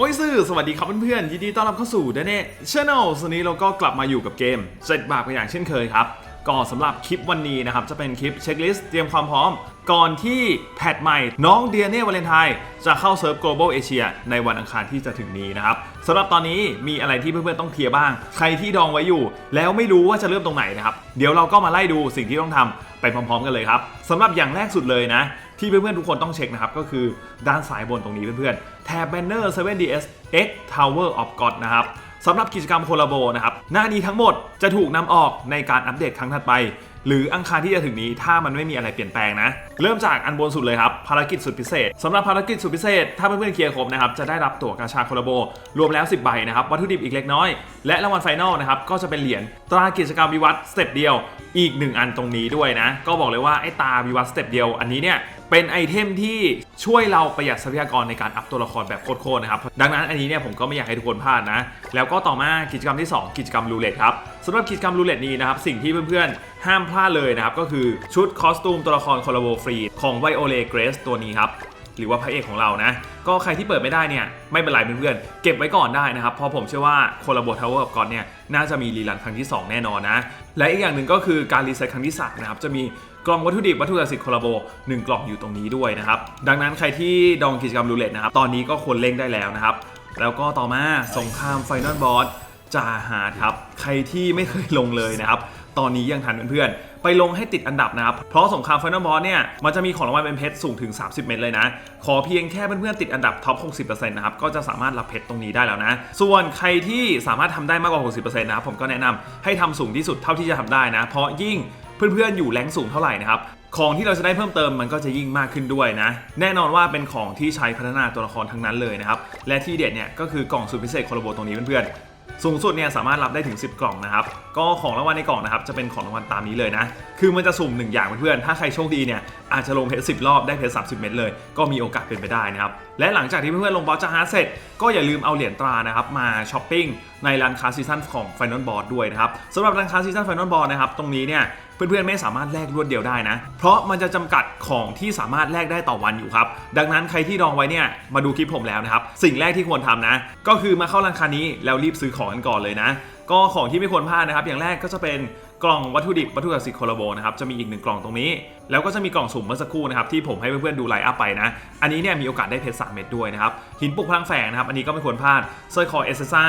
โอ้ยสื่อสวัสดีครับเพื่อนๆยินดีต้อนรับเข้าสู่เดนเน่ชาแนลวันนี้เราก็กลับมาอยู่กับเกมเสร็จบากไปอย่างเช่นเคยครับ ก็สำหรับคลิปวันนี้นะครับ จะเป็นคลิปเช็คลิสต์เตรียมความพร้อม ก่อนที่แพทใหม่ น้องเดียเน่วาเลนไทน์จะเข้าเซิร์ฟ global asia ในวันอังคารที่จะถึงนี้นะครับสำหรับตอนนี้มีอะไรที่เพื่อนๆต้องเคลียร์บ้าง ใครที่ดองไว้อยู่ แล้วไม่รู้ว่าจะเริ่มตรงไหนนะครับ เดี๋ยวเราก็มาไล่ดูสิ่งที่ต้องทำไปพร้อม ๆ กันเลยครับสำหรับอย่างแรกสุดเลยนะที่เพื่อนๆทุกคนต้องเช็คนะครับก็คือด้านซ้ายบนตรงนี้เพื่อนๆแถบ banner 7ds x tower of god นะครับ สำหรับกิจกรรมโคลาโบนะครับหน้านี้ทั้งหมดจะถูกนำออกในการอัปเดตครั้งถัดไป หรืออังคารที่จะถึงนี้ถ้ามันไม่มีอะไรเปลี่ยนแปลงนะ เริ่มจากอันบนสุดเลยครับภารกิจสุดพิเศษสำหรับภารกิจสุดพิเศษ ถ้าเพื่อนๆเคลียร์ครบนะครับจะได้รับตั๋วกาชาโคลาโบ รวมแล้ว 10 ใบนะครับวัตถุดิบอีกเล็กน้อย และรางวัลไฟนอลนะครับก็จะเป็นเหรียญตรากิจกรรมวิวัฒน์สเต็ปเดียวอีกหนึ่งอันตรงนี้ด้วยนะ ก็บอกเลยว่าไอ้ตาวิวัฒน์สเต็ปเดียวอันนี้เนี่ยเป็นไอเทมที่ช่วยเราประหยัดทรัพยากรในการอัพตัวละครแบบโคตรๆนะครับ ดังนั้นอันนี้เนี่ยผมก็ไม่อยากให้ทุกคนพลาดนะ แล้วก็ต่อมากิจกรรมที่ 2 กิจกรรมรูเล็ตครับสำหรับกิจกรรมรูเล็ตนี้นะครับ สิ่งที่เพื่อนๆ ห้ามพลาดเลยนะครับ ก็คือชุดคอสตูมตัวละครคอลลาโบฟรีของไวโอเลเกรสตัวนี้ครับหรือว่าพระเอกของเรานะ ก็ใครที่เปิดไม่ได้เนี่ย ไม่เป็นไรเพื่อนๆ เก็บไว้ก่อนได้นะครับ เพราะผมเชื่อว่าโคลาโบทาวเวอร์กับก่อนเนี่ย น่าจะมีรีลันครั้งที่ 2 แน่นอนนะ และอีกอย่างหนึ่งก็คือการรีเซ็ตครั้งที่3นะครับ จะมีกล่องวัตถุดิบวัตถุดิบโคลาโบ1 กล่องอยู่ตรงนี้ด้วยนะครับ ดังนั้นใครที่ดองกิจกรรมรูเล็ตนะครับ ตอนนี้ก็ควรเล่งได้แล้วนะครับ แล้วก็ต่อมาสงครามไฟนอลบอส จาหาครับ ใครที่ไม่เคยลงเลยนะครับ ตอนนี้ยังทันเพื่อนๆ ไปลงให้ติดอันดับนะครับ เพราะสงครามไฟนอลบอสเนี่ย มันจะมีของรางวัลเป็นเพชรสูงถึง 30 เม็ดเลยนะ ขอเพียงแค่เพื่อนๆ ติดอันดับท็อป 60%นะครับ ก็จะสามารถรับเพชรตรงนี้ได้แล้วนะ ส่วนใครที่สามารถทำได้มากกว่า 60%นะครับ ผมก็แนะนำให้ทำสูงที่สุดเท่าที่จะทำได้นะ เพราะยิ่งเพื่อนๆ อยู่แรงสูงเท่าไหร่นะครับของที่เราจะได้เพิ่มเติมมันก็จะยิ่งมากขึ้นด้วยนะ แน่นอนว่าเป็นของที่ใช้พัฒนาตัวละครทั้งนั้นเลยนะครับ และที่เด็ดเนี่ยก็คือกล่องสุดพิเศษโคลโบตรงนี้เพื่อนๆ สูงสุดเนี่ยสามารถรับได้ถึง 10 กล่องนะครับ ก็ของรางวัลในกล่องนะครับจะเป็นของรางวัลตามนี้เลยนะ คือมันจะสุ่มหนึ่งอย่างเพื่อนๆ ถ้าใครโชคดีเนี่ยอาจจะลงเพชรสิรอบได้เพชร30เม็ดเลย ก็มีโอกาสเป็นไปได้นะครับ และหลังจากที่เพื่อนๆลงบอสจาฮาร์ดเสร็จ ก็อย่าลืมเอาเหรียญตรานะครับมาช้อปปิ้งในร้านค้าซีซั่นของไฟนอลบอสด้วยนะครับสำหรับร้านค้าซีซั่นไฟนอลบอสนะครับตรงนี้เนี่ย เพื่อนๆไม่สามารถแลกรวดเดียวได้นะ เพราะมันจะจำกัดของที่สามารถแลกได้ต่อวันอยู่ครับ ดังนั้นใครที่ดองไว้เนี่ยมาดูคลิปผมแล้วนะครับ สิ่งแรกที่ควรทำนะ ก็คือมาเข้าร้านค้านี้แล้วรีบซื้อของกันก่อนเลยนะ ก็ของที่ไม่ควรพลาดนะครับ อย่างแรกก็จะเป็นกล่องวัตถุดิบวัตถุดิบสิโคลาโบนะครับจะมีอีกหนึ่งกล่องตรงนี้ แล้วก็จะมีกล่องสุ่มเมื่อสักครู่นะครับที่ผมให้เพื่อนๆดูไลน์อัพไปนะ อันนี้เนี่ยมีโอกาสได้เพชร3เม็ดด้วยนะครับ หินปลุกพลังแฝงนะครับ อันนี้ก็ไม่ควรพลาดสร้อยคอเอสซ่า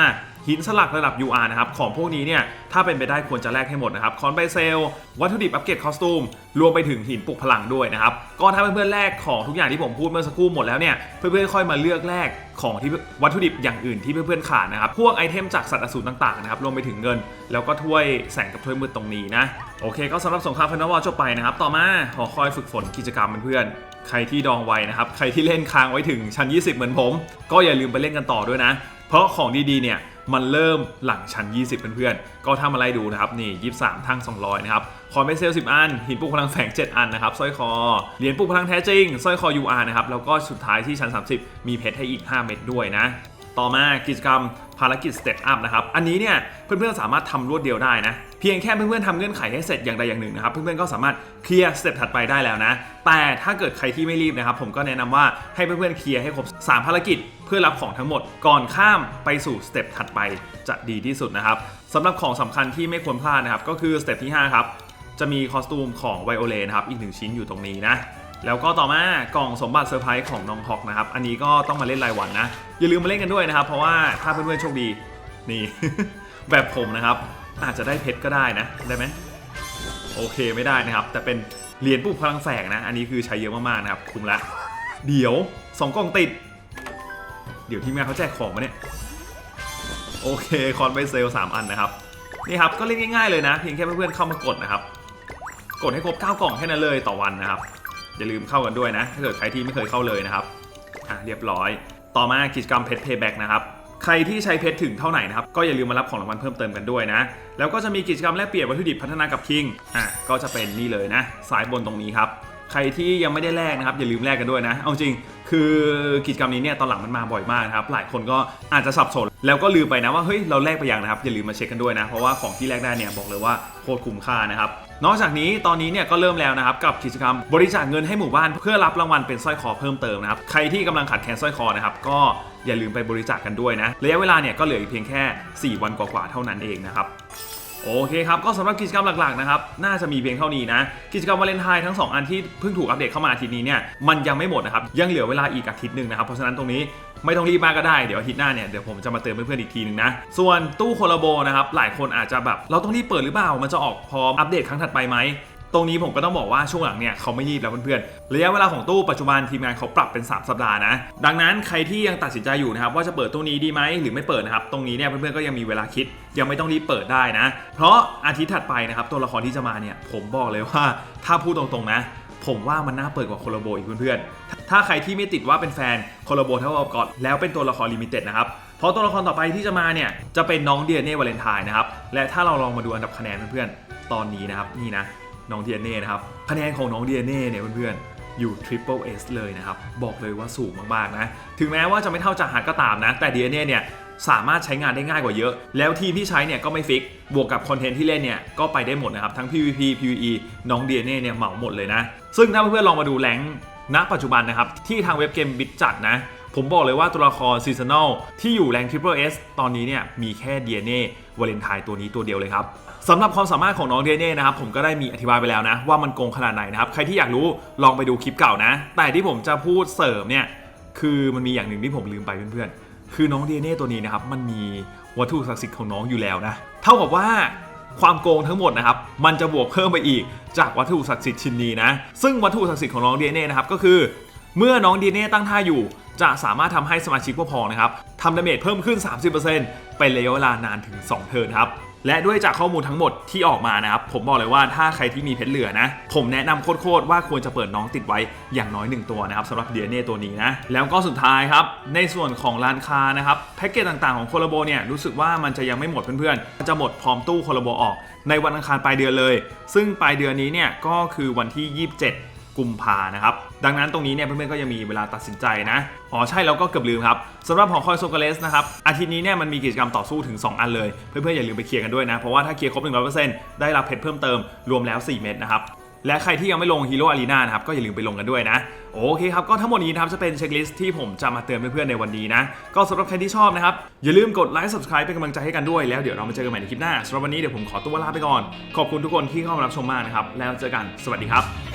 หินสลักระดับ UR นะครับ ของพวกนี้เนี่ย ถ้าเป็นไปได้ควรจะแลกให้หมดนะครับ คอนไบเซล วัตถุดิบอัปเกรดคอสตูม รวมไปถึงหินปลุกพลังด้วยนะครับ ก็ถ้าเพื่อนๆแลกของทุกอย่างที่ผมพูดเมื่อสักครู่หมดแล้วเนี่ย เพื่อนๆค่อยมาเลือกแลกของที่วัตถุดิบอย่างอื่นที่เพื่อนๆขาดนะครับ พวกไอเทมจากสัตว์อสูรต่างๆนะครับ รวมไปถึงเงิน แล้วก็ถ้วยแสงกับถ้วยมืดตรงนี้นะ โอเคก็สำหรับสงครามฟนวอลจบไปนะครับ ต่อมาหอคอยฝึกฝนกิจกรรมเพื่อนๆใครที่ดองไว้นะครับ ใครที่เล่นค้างไว้ถึงชั้น 20 เหมือนผม ก็อย่าลืมไปเล่นกันต่อด้วยนะ เพราะของดีๆเนี่ยมันเริ่มหลังชั้น 20 เพื่อนๆ ก็ถ้ามาไล่ดูนะครับ นี่ 23 ทั้ง 200 นะครับ คอเบเซล 10 อัน หินปลุกพลังแฝง 7 อันนะครับ สร้อยคอ เหรียญปลุกพลังแท้จริง สร้อยคอ UR นะครับ แล้วก็สุดท้ายที่ชั้น 30 มีเพชรให้อีก 5 เม็ดด้วยนะ ต่อมากิจกรรม ภารกิจ Step Up นะครับ อันนี้เนี่ยเพื่อนๆสามารถทำรวดเดียวได้นะ เพียงแค่เพื่อนๆทำเงื่อนไขให้เสร็จอย่างใดอย่างหนึ่งนะครับ เพื่อนๆก็สามารถเคลียร์สเต็ปถัดไปได้แล้วนะ แต่ถ้าเกิดใครที่ไม่รีบนะครับ ผมก็แนะนำว่าให้เพื่อนๆเคลียร์ให้ครบ 3 ภารกิจเพื่อรับของทั้งหมดก่อนข้ามไปสู่สเต็ปถัดไปจะดีที่สุดนะครับสำหรับของสำคัญที่ไม่ควรพลาดนะครับก็คือสเต็ปที่5ครับจะมีคอสตูมของไวโอเลนะครับอีกหนึ่งชิ้นอยู่ตรงนี้นะ แล้วก็ต่อมากล่องสมบัติเซอร์ไพรส์ของน้องฮอกนะครับ อันนี้ก็ต้องมาเล่นรายวันนะ อย่าลืมมาเล่นกันด้วยนะครับ เพราะว่าถ้าเพื่อนๆโชคดี นี่ แบบผมนะครับ อาจจะได้เพชรก็ได้นะ ได้ไหมโอเคไม่ได้นะครับ แต่เป็นเหรียญปลุกพลังแฝงนะ อันนี้คือใช้เยอะมากๆนะครับ คุ้มละ เดี๋ยว 2 กล่องติด เดี๋ยวทีมงานเขาแจกของมาเนี่ย โอเคคอนไบเซล3อันนะครับ นี่ครับก็เล่นง่ายๆเลยนะ เพียงแค่เพื่อนๆเข้ามากดนะครับ กดให้ครบ9กล่องแค่นั้นเลยต่อวันนะครับ อย่าลืมเข้ากันด้วยนะ ถ้าเกิดใครที่ไม่เคยเข้าเลยนะครับอะเรียบร้อย ต่อมากิจกรรมเพชรเพย์แบ็กนะครับใครที่ใช้เพชรถึงเท่าไหร่นะครับ ก็อย่าลืมมารับของรางวัลเพิ่มเติมกันด้วยนะ แล้วก็จะมีกิจกรรมแลกเปลี่ยนวัตถุดิบพัฒนากับคิงอะก็จะเป็นนี่เลยนะสายบนตรงนี้ครับใครที่ยังไม่ได้แลกนะครับอย่าลืมแลกกันด้วยนะ เอาจริงคือกิจกรรมนี้เนี่ยตอนหลังมันมาบ่อยมากนะครับหลายคนก็อาจจะสับสน แล้วก็ลืมไปนะว่าเฮ้ยเราแลกไปยังนะครับอย่าลืมมาเช็คกันด้วยนะ เพราะว่าของที่แลกได้เนี่ยบอกเลยว่าโคตรคุ้มค่านะครับ นอกจากนี้ตอนนี้เนี่ยก็เริ่มแล้วนะครับกับกิจกรรมบริจาคเงินให้หมู่บ้านเพื่อรับรางวัลเป็นสร้อยคอเพิ่มเติมนะครับใครที่กำลังขาดแคลนสร้อยคอนะครับก็อย่าลืมไปบริจาคกันด้วยนะระยะเวลาเนี่ยก็เหลืออีกเพียงแค่ 4 วันกว่าๆเท่านั้นเองนะครับ โอเคครับ ก็สำหรับกิจกรรมหลักๆนะครับ น่าจะมีเพียงเท่านี้นะ กิจกรรมวาเลนไทน์ทั้ง 2 อันที่เพิ่งถูกอัปเดตเข้ามาอาทิตย์นี้เนี่ย มันยังไม่หมดนะครับ ยังเหลือเวลาอีกอาทิตย์หนึ่งนะครับ เพราะฉะนั้นตรงนี้ไม่ต้องรีบมากก็ได้ เดี๋ยวอาทิตย์หน้าเนี่ย เดี๋ยวผมจะมาเตือนเพื่อนๆอีกทีหนึงนะ ส่วนตู้โคลาโบนะครับ หลายคนอาจจะแบบ เราต้องรีบเปิดหรือเปล่า มันจะออกพร้อมอัปเดตครั้งถัดไปไหม ตรงนี้ผมก็ต้องบอกว่าช่วงหลังเนี่ยเขาไม่รีบแล้วเพื่อนๆระยะเวลาของตู้ปัจจุบันทีมงานเขาปรับเป็น 3 สัปดาห์นะ ดังนั้นใครที่ยังตัดสินใจอยู่นะครับว่าจะเปิดตู้นี้ดีไหมหรือไม่เปิดนะครับตรงนี้เนี่ยเพื่อนๆก็ยังมีเวลาคิด ยังไม่ต้องรีบเปิดได้นะ เพราะอาทิตย์ถัดไปนะครับตัวละครที่จะมาเนี่ยผมบอกเลยว่าถ้าพูดตรงๆนะผมว่ามันน่าเปิดกว่าโคลาโบอีกเพื่อนๆ ถ้าใครที่ไม่ติดว่าเป็นแฟนโคลาโบเท่ากับกอดแล้วเป็นตัวละครลิมิเต็ดนะครับ เพราะตัวละครต่อไปที่จะมาเนี่ย จะเป็นน้องเดียเน่วาเลนไทน์นะครับ และถ้าเราลองมาดูอันดับคะแนนเพื่อนๆ ตอนนี้นะครับ นี่นะ น้องเดียเน่นะครับคะแนนของน้องเดียเน่เนี่ยเพื่อนๆอยู่ Triple S เลยนะครับ บอกเลยว่าสูงมากๆนะถึงแม้ว่าจะไม่เท่าจากฮักก็ตามนะ แต่เดียเน่เนี่ยสามารถใช้งานได้ง่ายกว่าเยอะ แล้วทีมที่ใช้เนี่ยก็ไม่ฟิก บวกกับคอนเทนต์ที่เล่นเนี่ยก็ไปได้หมดนะครับ ทั้ง PVP PVE น้อง DNA เน่เนี่ยเหมาหมดเลยนะ ซึ่งถ้าเพื่อนๆลองมาดูแรงค์ณปัจจุบันนะครับ ที่ทางเว็บเกมบิดจัดนะ ผมบอกเลยว่าตัวละครซีซันอลที่อยู่แรง Triple S ตอนนี้เนี่ยมีแค่ DNA วาเลนไทน์ตัวนี้ตัวเดียวเลยครับ สำหรับความสามารถของน้อง DNA นะครับผมก็ได้มีอธิบายไปแล้วนะ ว่ามันโกงขนาดไหนนะครับ ใครที่อยากรู้ลองไปดูคลิปเก่านะ แต่ที่ผมจะพูดเสริมเนี่ยคือมันมีอย่างหนึ่งที่ผมลืมไปเพื่อนๆ คือน้องเดีเน่ตัวนี้นะครับมันมีวัตถุศักดิ์สิทธิ์ของน้องอยู่แล้วนะเท่ากับว่าความโกงทั้งหมดนะครับ มันจะบวกเพิ่มไปอีกจากวัตถุศักดิ์สิทธิ์ชิ้นนี้นะ ซึ่งวัตถุศักดิ์สิทธิ์ของน้องดีเน่นะครับก็คือ เมื่อน้องดีเน่ตั้งท่าอยู่ จะสามารถทำให้สมาชิกพวกพ้องนะครับทำดาเมจเพิ่มขึ้น 30%เป็นระยะเวลานานถึง 2 เทิร์นครับ และด้วยจากข้อมูลทั้งหมดที่ออกมานะครับผมบอกเลยว่าถ้าใครที่มีเพชรเหลือนะ ผมแนะนำโคตรๆว่าควรจะเปิดน้องติดไว้อย่างน้อย 1 ตัวนะครับสำหรับเดียเน่ตัวนี้นะแล้วก็สุดท้ายครับในส่วนของร้านค้านะครับแพ็กเกจต่างๆของโคลาโบเนี่ยรู้สึกว่ามันจะยังไม่หมดเพื่อนๆมันจะหมดพร้อมตู้โคลาโบออก ในวันอังคารปลายเดือนเลย ซึ่งปลายเดือนนี้เนี่ยก็คือวันที่ 27 กุมภานะครับ ดังนั้นตรงนี้เนี่ยเพื่อนๆก็ยังมีเวลาตัดสินใจนะ อ๋อใช่แล้วก็เกือบลืมครับสำหรับหอคอยโซกาเลสนะครับ อาทิตย์นี้เนี่ยมันมีกิจกรรมต่อสู้ถึง 2 อันเลย เพื่อนๆอย่าลืมไปเคลียร์กันด้วยนะ เพราะว่าถ้าเคลียร์ครบ 100%ได้รับเพชรเพิ่มเติมรวมแล้ว 4 เม็ดนะครับและใครที่ยังไม่ลงฮีโร่อารีนานะครับ ก็อย่าลืมไปลงกันด้วยนะ โอเคครับ ก็ทั้งหมดนี้นะครับ จะเป็นเช็คลิสต์ที่ผมจะมาเตือนเพื่อนๆในวันนี้นะ ก็สำหรับใครที่ชอบนะครับ อย่าลืมกดไลค์ subscribe เป็นกำลังใจให้กันด้วย แล้วเดี๋ยวเรามาเจอกันใหม่ในคลิปหน้าสำหรับวันนี้เดี๋ยวผมขอตัวลาไปก่อน ขอบคุณทุกคนที่เข้ามารับชมมากนะครับแล้วเจอกันสวัสดีครับ